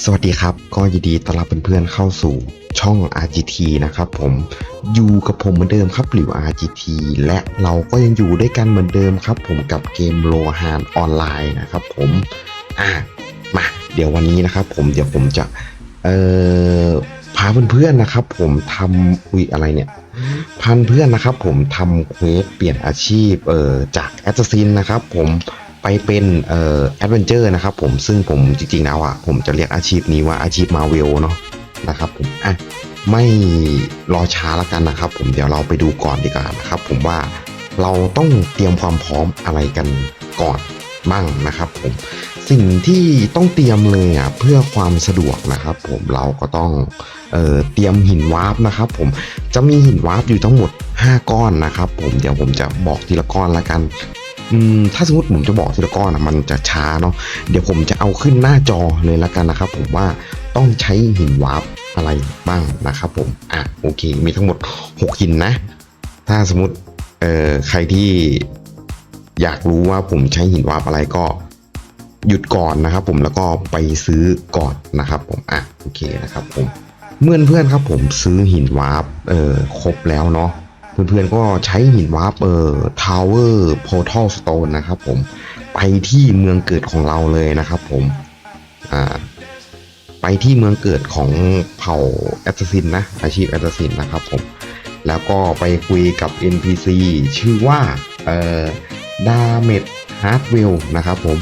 สวัสดีครับ ก็ยินดีต้อนรับเพื่อนๆเข้าสู่ช่อง RGT นะครับผมอยู่กับผมเหมือนเดิมครับหลิว RGT และเราก็ยังอยู่ด้วยกันเหมือนเดิมครับ ผมกับเกมโลฮานออนไลน์นะครับผมอะมาเดี๋ยววันนี้นะครับ ผมเดี๋ยวผมจะเอ่อพาเพื่อนๆนะครับ ผมทำอุยอะไรเนี่ยพันเพื่อนนะครับ ผมทำเควสเปลี่ยนอาชีพเอ่อจากแอสซินนะครับ ผม ไปเป็นเอ่อแอดเวนเจอร์นะครับผมซึ่งผมจริงๆแล้วอะผมจะเรียกอาชีพนี้ว่าอาชีพมาเวลเนาะนะครับผมอะไม่รอช้าล้วกันนะครับ ผมเดี๋ยวเราไปดูก่อนดีกว่านะครับ ผมว่าเราต้องเตรียมความพร้อมอะไรกันก่อนบ้างนะครับ ผมสิ่งที่ต้องเตรียมเลยอะเพื่อความสะดวกนะครับ ผมเราก็ต้องเอ่อเตรียมหินวาร์ปนะครับ ผมจะมีหินวาร์ปอยู่ทั้งหมด 5 ก้อนนะครับ ผมเดี๋ยวผมจะบอกทีละก้อนละกัน ถ้าสมมติผมจะบอกทีละก้อนอะมันจะช้าเนาะเดี๋ยวผมจะเอาขึ้นหน้าจอเลยละกันนะครับ ผมว่าต้องใช้หินวาร์ปอะไรบ้างนะครับ ผมอะโอเค มีทั้งหมด 6 หินนะ ถ้าสมมติเอ่อใครที่อยากรู้ว่าผมใช้หินวาร์ปอะไรก็หยุดก่อนนะครับผมแล้วก็ไปซื้อก่อนนะครับ ผมอะโอเคนะครับผมเมื่อเพื่อนครับผมซื้อหินวาร์ปเอ่อครบแล้วเนาะ เพื่อนๆก็ใช้หินวาร์ปเอ่อทาวเวอร์โพทัลสโตนนะครับผมไปที่เมืองเกิดของเราเลยนะครับผมอ่าไปที่เมืองเกิดของเผ่าแอสซินนะอาชีพแอสซินนะครับผมแล้วก็ไปคุยกับ NPC ชื่อว่าเอ่อดาเมดฮาร์ดเวลนะครับผม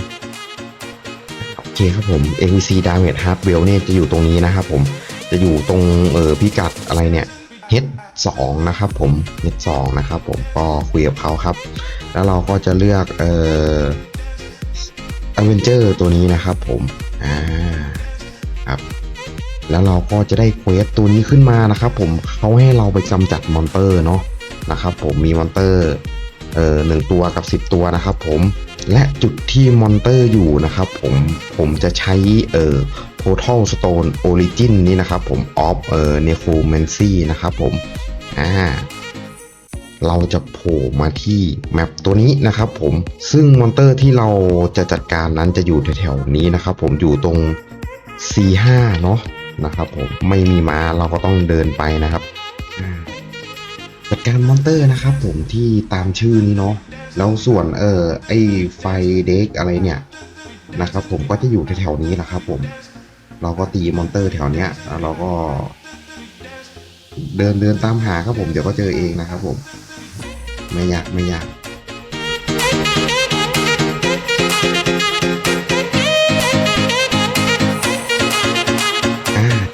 โอเคครับผม NPC Damage Hardwell เนี่ยจะอยู่ตรงนี้นะครับผมจะอยู่ตรงเออพิกัดอะไรเนี่ย H2 นะครับผม H2 นะครับผมก็คุยกับเขาครับ แล้วเราก็จะเลือกเอ่อ Avenger ตัวนี้นะครับผมอ่าครับแล้วเราก็จะได้เควสตัวนี้ขึ้นมานะครับผมเขาให้เราไปกำจัดมอนเตอร์เนาะนะครับผมมีมอนเตอร์เอ่อหนึ่งตัวกับ 10 ตัวนะครับผมและจุดที่มอนเตอร์อยู่นะครับผมผมจะใช้เอ่อ Portal Stone Origin นี่นะครับผม of เอ่อ Necromancy นะครับผม อ่า เราจะโผล่มาที่แมปตัวนี้นะครับผม ซึ่งมอนเตอร์ที่เราจะจัดการนั้นจะอยู่แถวๆนี้นะครับผม อยู่ตรง C5 เนาะนะครับผม ไม่มีมาเราก็ต้องเดินไปนะครับ จัดการมอนเตอร์นะครับผมที่ตามชื่อนี้เนาะ แล้วส่วนเออไอไฟเด็กอะไรเนี่ยนะครับผมก็จะอยู่แถวๆนี้แหละครับผม เราก็ตีมอนเตอร์แถวเนี้ยแล้วเราก็เดินเดินตามหาครับผมเดี๋ยวก็เจอเองนะครับผมไม่ยากไม่ยาก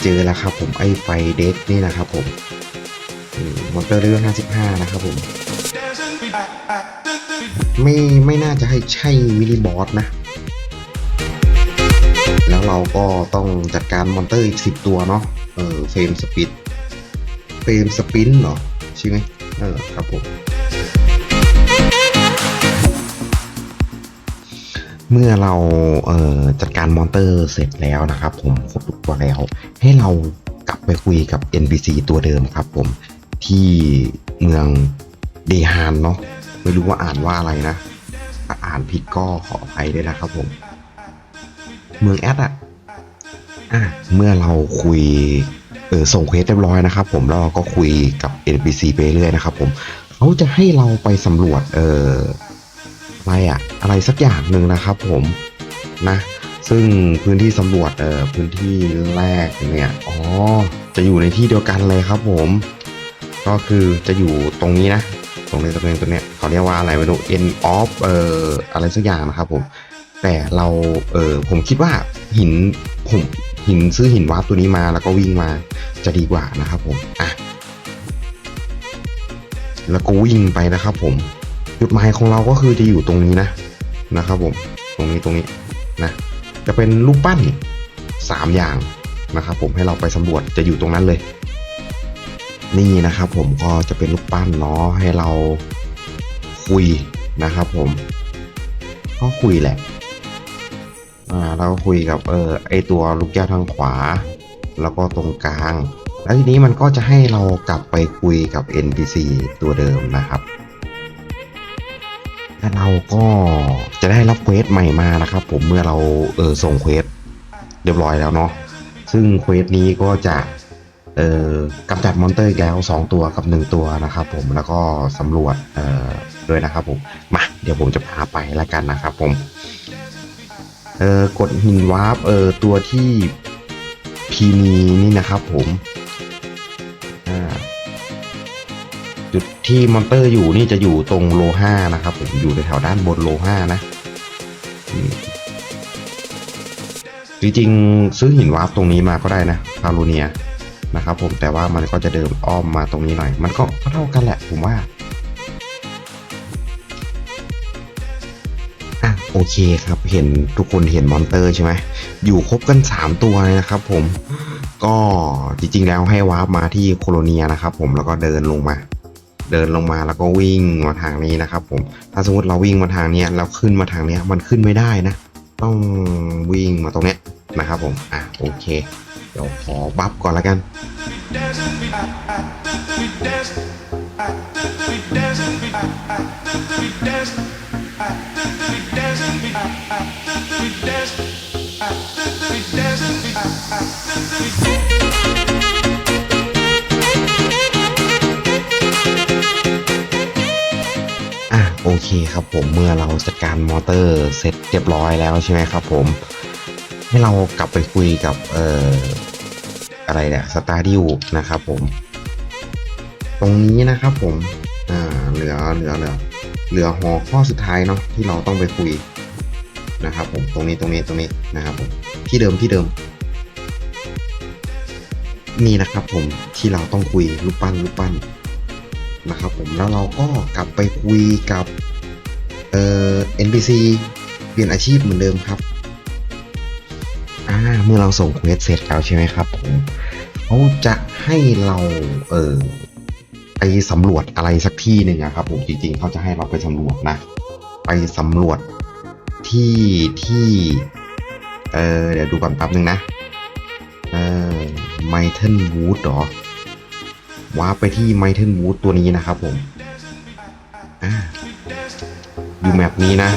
เจอแล้วครับผมไอไฟเด็กนี่นะครับผมมอนเตอร์เลเวล55 นะครับผม ไม่ไม่น่าจะให้ใช่มินิบอสนะ เราก็ต้องจัดการมอนเตอร์อีกสิบตัวเนาะเออเฟรมสปิดเฟรมสปินเหรอใช่ไหมเออครับผมเมื่อเราเอ่อจัดการมอนเตอร์เสร็จแล้วนะครับ ผมครบทุกตัวแล้ว ให้เรากลับไปคุยกับ NPC ตัวเดิมครับผมที่เมืองเดฮานเนาะไม่รู้ว่าอ่านว่าอะไรนะถ้าอ่านผิดก็ขออภัยด้วยนะครับผม เมืองแอดอะอะเมื่อเราคุยเออส่งเควสเรียบร้อยนะครับ ผมแล้วเราก็คุยกับ NPC ไปเรื่อยนะครับ ผมเขาจะให้เราไปสำรวจเอออะไรอะอะไรสักอย่างหนึ่งนะครับ ผมนะซึ่งพื้นที่สำรวจเออพื้นที่แรกเนี่ยอ๋อจะอยู่ในที่เดียวกันเลยครับ ผม ก็คือจะอยู่ตรงนี้นะตรงนี้ตรงนี้ตรงนี้เขาเรียกว่าอะไรไม่รู้ end of เอ่ออะไรสักอย่างนะครับผม แต่เราเออผมคิดว่าหินผมหินซื้อหินวาร์ปตัวนี้มาแล้วก็วิ่งมาจะดีกว่านะครับผมอะแล้วก็วิ่งไปนะครับ ผมจุดหมายของเราก็คือจะอยู่ตรงนี้นะนะครับผมตรงนี้ตรงนี้นะจะเป็นรูปปั้นสามอย่างนะครับผมให้เราไปสำรวจจะอยู่ตรงนั้นเลย นี่นะครับผมก็จะเป็นรูปปั้นเนาะให้เราคุยนะครับผมก็คุยแหละ อ่าเราก็คุยกับเออไอตัวลูกแก้วทางขวา แล้วก็ตรงกลาง แล้วทีนี้มันก็จะให้เรากลับไปคุยกับ NPC ตัวเดิมนะครับและเราก็จะได้รับเควสใหม่มานะครับ ผมเมื่อเราเออส่งเควสเรียบร้อยแล้วเนาะซึ่งเควสนี้ก็จะเอ่อกำจัดมอนเตอร์อีกแล้ว 2 ตัวกับ 1 ตัวนะครับผมแล้วก็สำรวจเอ่อด้วยนะครับผมมาเดี๋ยวผมจะพาไปแล้วกันนะครับผม เอ่อกดหินวาร์ปเอ่อตัวที่พีนีนี่นะครับผมจุดที่มอนเตอร์อยู่นี่จะอยู่ตรงโลห้านะครับผมอยู่แถวด้านบนโลห้านะจริงๆซื้อหินวาร์ปตรงนี้มาก็ได้นะพาลูเนียนะครับผมแต่ว่ามันก็จะเดินอ้อมมาตรงนี้หน่อย มันก็เท่ากันแหละผมว่า โอเคครับเห็นทุกคนเห็นมอนเตอร์ใช่ไหมอยู่ครบกัน 3 ตัวเลยนะครับผมก็จริงๆแล้วให้วาร์ปมาที่โคโลเนียนะครับผมแล้วก็เดินลงมา เดินลงมาแล้วก็วิ่งมาทางนี้นะครับผมถ้าสมมติเราวิ่งมาทางนี้แล้วขึ้นมาทางนี้มันขึ้นไม่ได้นะ ต้องวิ่งมาตรงเนี้ยนะครับผมอะโอเค เดี๋ยวขอบัฟก่อนแล้วกัน โอเคครับผมเมื่อเราจัดการมอเตอร์เสร็จเรียบร้อยแล้วใช่ไหมครับผมให้เรากลับไปคุยกับเอ่ออะไรเนี่ยสตาร์ดิวนะครับผม ตรงนี้นะครับผมอ่าเหลือเหลือเหลือเหลือหัวข้อสุดท้ายเนาะที่เราต้องไปคุยนะครับผมตรงนี้ตรงนี้ตรงนี้นะครับผมที่เดิมที่เดิม นี่นะครับผมที่เราต้องคุยรูปปั้นรูปปั้นนะครับผมแล้วเราก็กลับไปคุยกับเอ่อ NPC เปลี่ยนอาชีพเหมือนเดิมครับอ่าเมื่อเราส่งเควสเสร็จแล้วใช่ไหมครับผมเขาจะให้เราเอ่อ สำรวจอะไรสักที่หนึ่งอะครับผมจริงๆเขาจะให้เราไปสำรวจนะ ไปสำรวจที่ที่เออเดี๋ยวดูก่อนแป๊บนึงนะเออไมเทนวูดหรอว้าไปที่ไมเทนวูดตัวนี้นะครับผมอ่าอยู่แมปนี้นะ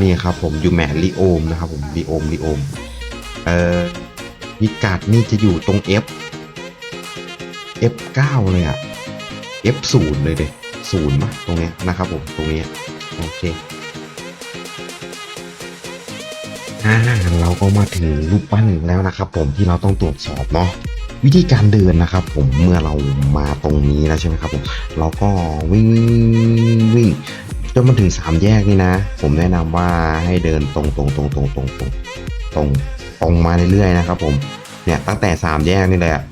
นี่ครับผมอยู่แมปลิโอมนะครับผมลิโอมลิโอม เอ่อพิกัดนี่จะอยู่ตรง F F9 เลยอะ F0 เลยเด็ศูนย์มะตรงเนี้ยนะครับผมตรงเนี้ยโอเคอ่าเราก็มาถึงรูปปั้นแล้วนะครับ ผมที่เราต้องตรวจสอบเนาะวิธีการเดินนะครับ ผมเมื่อเรามาตรงนี้แล้วใช่ไหมครับผมเราก็วิ่งวิ่งจนมาถึงสามแยกนี่นะ ผมแนะนำว่าให้เดินตรงตรงตรงตรงตรงตรงตรง ตรงมาเรื่อยๆนะครับ ผมเนี่ยตั้งแต่สามแยกนี่เลยอะ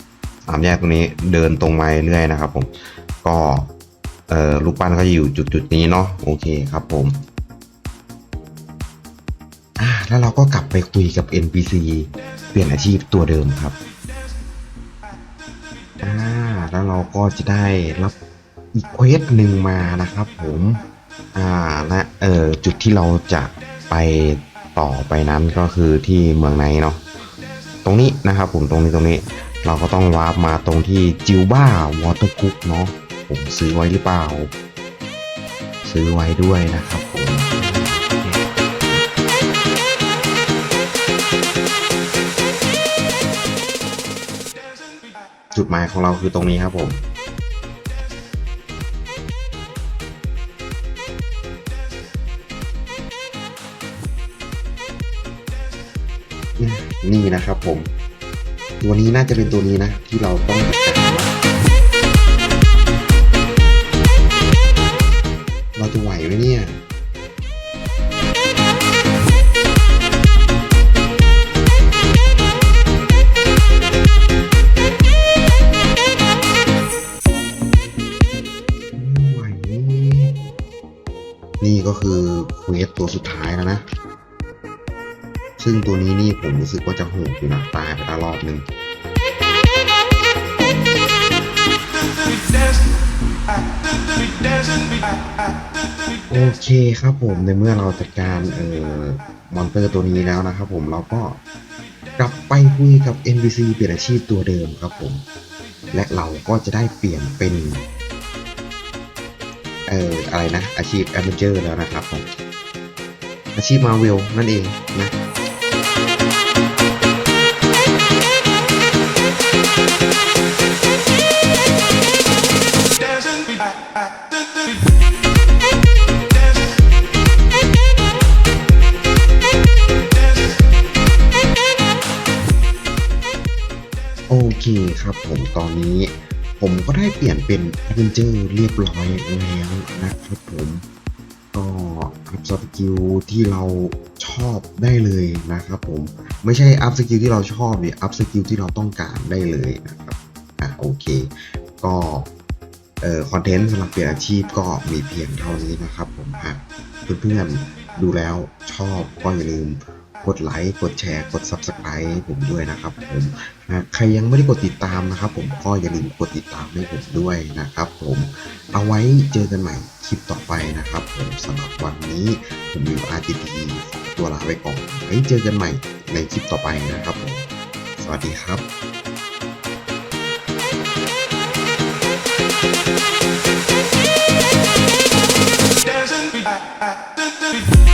สามแยกตรงนี้เดินตรงมาเรื่อยๆนะครับ ผมก็เอ่อรูปปั้นก็อยู่จุดๆนี้เนาะโอเคครับผมอ่าแล้วเราก็กลับไปคุยกับ NPC เปลี่ยนอาชีพตัวเดิมครับอ่าแล้วเราก็จะได้รับอีกเควสหนึ่งมานะครับผม อ่าและเอ่อจุดที่เราจะไป ต่อไปนั้นก็คือที่เมืองไหนเนาะตรงนี้นะครับผมตรงนี้ตรงนี้ เราก็ต้องวาร์ปมาตรงที่จิวบ้าวอเตอร์คุกเนาะผมซื้อไว้หรือเปล่า ซื้อไว้ด้วยนะครับผมจุดหมายของเราคือตรงนี้ครับผม นี่นะครับผม ตัวนี้น่าจะเป็นตัวนี้นะ ที่เราต้องจัดการเราจะไหวไหมเนี่ยไหวนี่ก็คือเควสตัวสุดท้ายแล้วนะ ซึ่งตัวนี้นี่ผมรู้สึกว่าจะโหดอยู่นะตายไปแล้วรอบหนึ่งโอเคครับผมในเมื่อเราจัดการเอ่อมอนเตอร์ตัวนี้แล้วนะครับผมเราก็กลับไปคุยกับ NPC เปลี่ยนอาชีพตัวเดิมครับผม และเราก็จะได้เปลี่ยนเป็นเอ่ออะไรนะอาชีพแอดเวนเจอร์แล้วนะครับผมอาชีพมาเวลนั่นเองนะ เคครับผมตอนนี้ ผมก็ได้เปลี่ยนเป็นแอดเวนเจอร์เรียบร้อยแล้วนะครับผมก็อัพสกิลที่เราชอบได้เลยนะครับผมไม่ใช่อัพสกิลที่เราชอบเนี่ยอัพสกิลที่เราต้องการได้เลยนะครับอะโอเค ก็เอ่อคอนเทนต์สำหรับเปลี่ยนอาชีพก็มีเพียงเท่านี้นะครับผมหากเพื่อนๆดูแล้วชอบก็อย่าลืม กดไลค์กดแชร์กด Subscribe ผมด้วยนะครับผมใครยังไม่ได้กดติดตามนะครับ ผมก็อย่าลืมกดติดตามให้ผมด้วยนะครับ ผมเอาไว้เจอกันใหม่คลิปต่อไปนะครับ ผมสำหรับวันนี้ผมอยู่ RGT ตัวลาไปก่อนไว้เจอกันใหม่ในคลิปต่อไปนะครับผมสวัสดีครับ